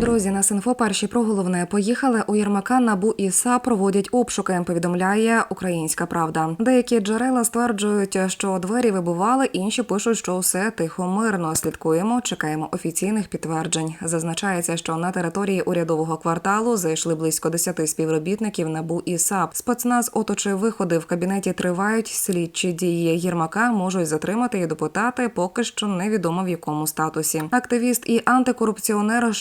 Друзі, на Синфо перші про головне поїхали у Єрмака НАБУ і СА проводять обшуки. Повідомляє Українська Правда. Деякі джерела стверджують, що двері вибували, інші пишуть, що все тихо мирно. Слідкуємо, чекаємо офіційних підтверджень. Зазначається, що на території урядового кварталу зайшли близько 10 співробітників НАБУ і САП. Спецназ оточив виходи в кабінеті. Тривають слідчі дії. Єрмака можуть затримати і допитати. Поки що невідомо в якому статусі. Активіст і антикорупціонер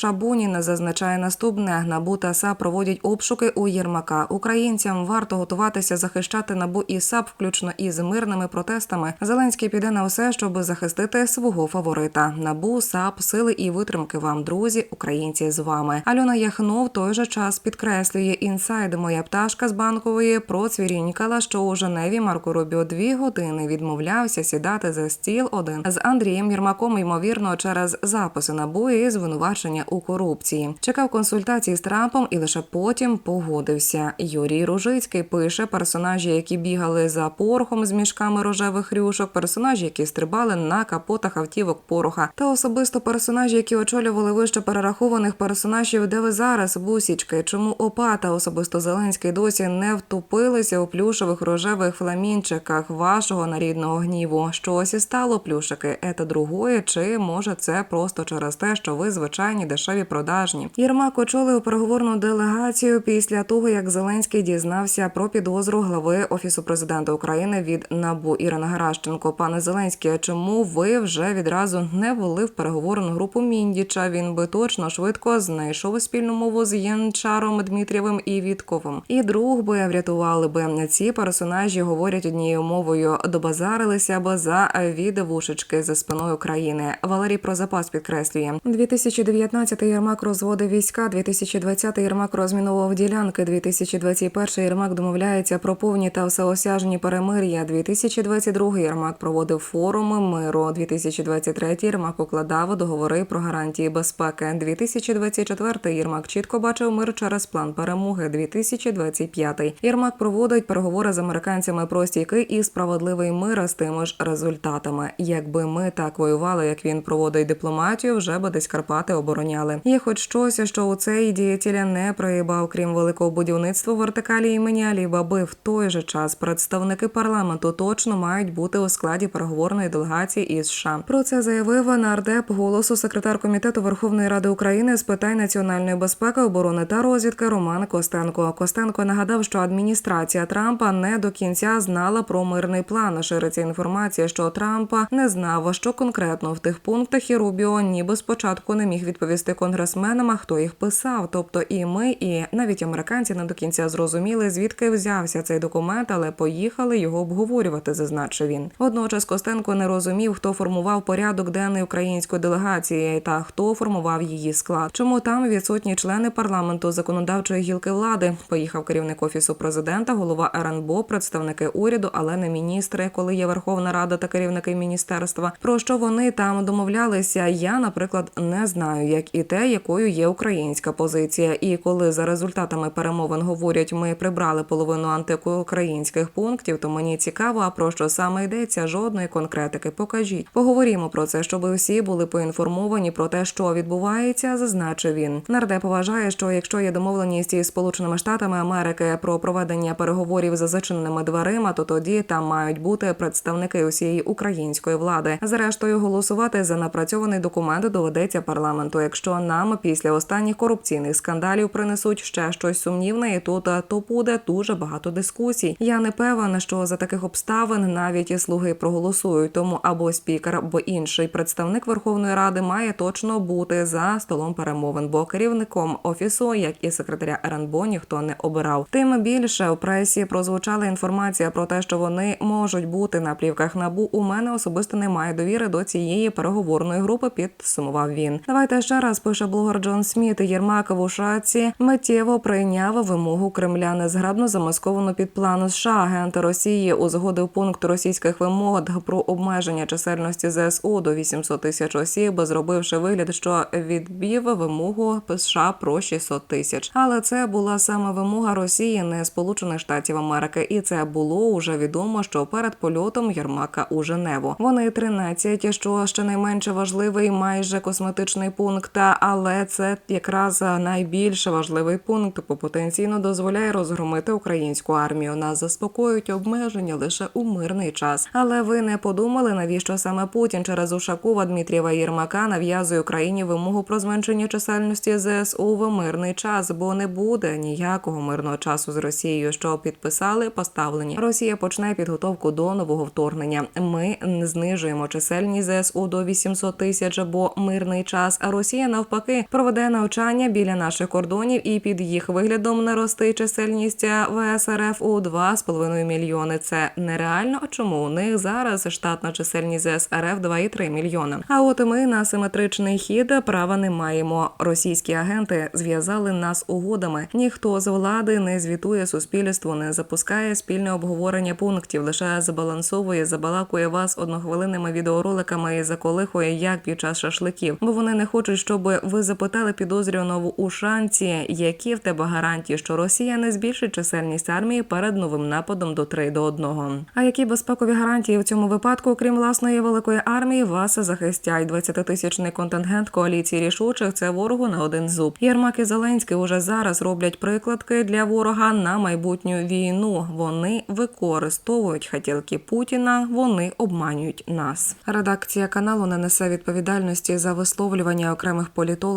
Шабунін зазначає наступне: НАБУ та САП проводять обшуки у Єрмака. Українцям варто готуватися захищати НАБУ і САП, включно із мирними протестами. Зеленський піде на усе, щоб захистити свого фаворита. НАБУ, САП, сили і витримки вам, друзі, українці з вами. Альона Яхно в той же час підкреслює інсайд. Моя пташка з банкової процвірінькала, що у Женеві Марко Рубіо дві години відмовлявся сідати за стіл один з Андрієм Єрмаком, ймовірно, через записи НАБУ і звинувачення у корупції. Чекав консультації з Трампом і лише потім погодився. Юрій Ружицький пише персонажі, які бігали за порохом з мішками рожевих рюшок, персонажі, які стрибали на капотах автівок пороха, та особисто персонажі, які очолювали вище перерахованих персонажів, де ви зараз бусічки. Чому ОПА та особисто Зеленський досі не втупилися у плюшевих рожевих фламінчиках вашого нарідного гніву? Щось і стало плюшики. Ета другої, чи може це просто через те, що ви звичайні дешеві продажні? Єрмак очолив переговорну делегацію після того, як Зеленський дізнався про підозру глави офісу президента України від НАБУ Ірина Геращенко. Пане Зеленський, чому ви вже відразу не ввели в переговорну групу Міндіча? Він би точно швидко знайшов спільну мову з Янчаром Дмитрієвим і Вітковим. І друг би врятували би ці персонажі. Говорять однією мовою, добазарилися б за відвушечки за спиною країни. Валерій про запас підкреслює 2019 Єрмак розводив війська, 2020 Єрмак розмінував ділянки, 2021 Єрмак домовляється про повні та всеосяжні перемир'я. 2022 Єрмак проводив форуми миру. 2023 Єрмак укладав договори про гарантії безпеки. 2024 Єрмак чітко бачив мир через план перемоги. 2025 Єрмак проводить переговори з американцями про стійкий і справедливий мир з тими ж результатами. Якби ми так воювали, як він проводить дипломатію, вже би десь Карпати обороняли. Є хоч щось, що у цей діятеля не проїбав, крім великого будівництва вертикалі імені Алі Баби. В той же час представники парламенту точно мають бути у складі переговорної делегації із США. Про це заявив нардеп голосу секретар комітету Верховної Ради України з питань національної безпеки, оборони та розвідки Роман Костенко. Костенко нагадав, що адміністрація Трампа не до кінця знала про мирний план. Шириться інформація, що Трампа не знав, що конкретно в тих пунктах і Рубіо ніби спочатку не міг відповісти конгресменам, а хто їх писав. Тобто і ми, і навіть американці не до кінця зрозуміли, звідки взявся цей документ, але поїхали його обговорювати, зазначив він. Водночас Костенко не розумів, хто формував порядок денний української делегації та хто формував її склад. Чому там відсутні члени парламенту законодавчої гілки влади? Поїхав керівник офісу президента, голова РНБО, представники уряду, але не міністри, коли є Верховна Рада та керівники міністерства. Про що вони там домовлялися? Я, наприклад, не знаю, як і те, якою є українська позиція. І коли за результатами перемовин говорять, ми прибрали половину антиукраїнських пунктів, то мені цікаво, а про що саме йдеться жодної конкретики. Покажіть, поговоримо про це, щоб всі були поінформовані про те, що відбувається, зазначив він. Нардеп вважає, що якщо є домовленість із Сполученими Штатами Америки про проведення переговорів за зачиненими дверима, то тоді там мають бути представники усієї української влади. Зрештою, голосувати за напрацьований документ доведеться парламенту. Якщо нам після останніх корупційних скандалів принесуть ще щось сумнівне, і тут то буде дуже багато дискусій. Я не певен, що за таких обставин навіть і слуги проголосують. Тому або спікер, або інший представник Верховної Ради має точно бути за столом перемовин, бо керівником офісу, як і секретаря РНБО, ніхто не обирав. Тим більше в пресі прозвучала інформація про те, що вони можуть бути на плівках набу. У мене особисто немає довіри до цієї переговорної групи. Підсумував він. Давайте ще раз пише блогер Джон Сміт. Єрмак в Ушаці миттєво прийняв вимогу Кремля незграбно замасковану під плану США. Агент Росії узгодив пункт російських вимог про обмеження чисельності ЗСУ до 800 тисяч осіб, зробивши вигляд, що відбів вимогу США про 600 тисяч. Але це була саме вимога Росії, не Сполучених Штатів Америки, і це було уже відомо, що перед польотом Єрмака у Женеву вони 13, що щонайменше важливий, майже косметичний пункт, але але це якраз найбільш важливий пункт, бо потенційно дозволяє розгромити українську армію. Нас заспокоюють обмеження лише у мирний час. Але ви не подумали, навіщо саме Путін через Ушакова Дмитрієва Єрмака нав'язує Україні вимогу про зменшення чисельності ЗСУ в мирний час, бо не буде ніякого мирного часу з Росією, що підписали поставлені. Росія почне підготовку до нового вторгнення. Ми знижуємо чисельність ЗСУ до 800 тисяч, бо мирний час. А Росія навпаки проведе навчання біля наших кордонів і під їх виглядом нарости чисельність ВСРФ у 2,5 мільйони. Це нереально. Чому у них зараз штатна чисельність ЗСРФ 2,3 мільйона? А от ми на симетричний хід права не маємо. Російські агенти зв'язали нас угодами. Ніхто з влади не звітує суспільству, не запускає спільне обговорення пунктів, лише забалансовує, забалакує вас однохвилинними відеороликами і заколихує як під час шашликів. Бо вони не хочуть, щоб ви запитали підозрюваного у шанці, які в тебе гарантії, що Росія не збільшить чисельність армії перед новим нападом до 3 до 1. А які безпекові гарантії в цьому випадку, крім власної великої армії, вас захистять 20-тисячний контингент коаліції рішучих. Це ворогу на один зуб. Єрмак і Зеленський уже зараз роблять прикладки для ворога на майбутню війну. Вони використовують хотілки Путіна. Вони обманюють нас. Редакція каналу не несе відповідальності за висловлювання окремих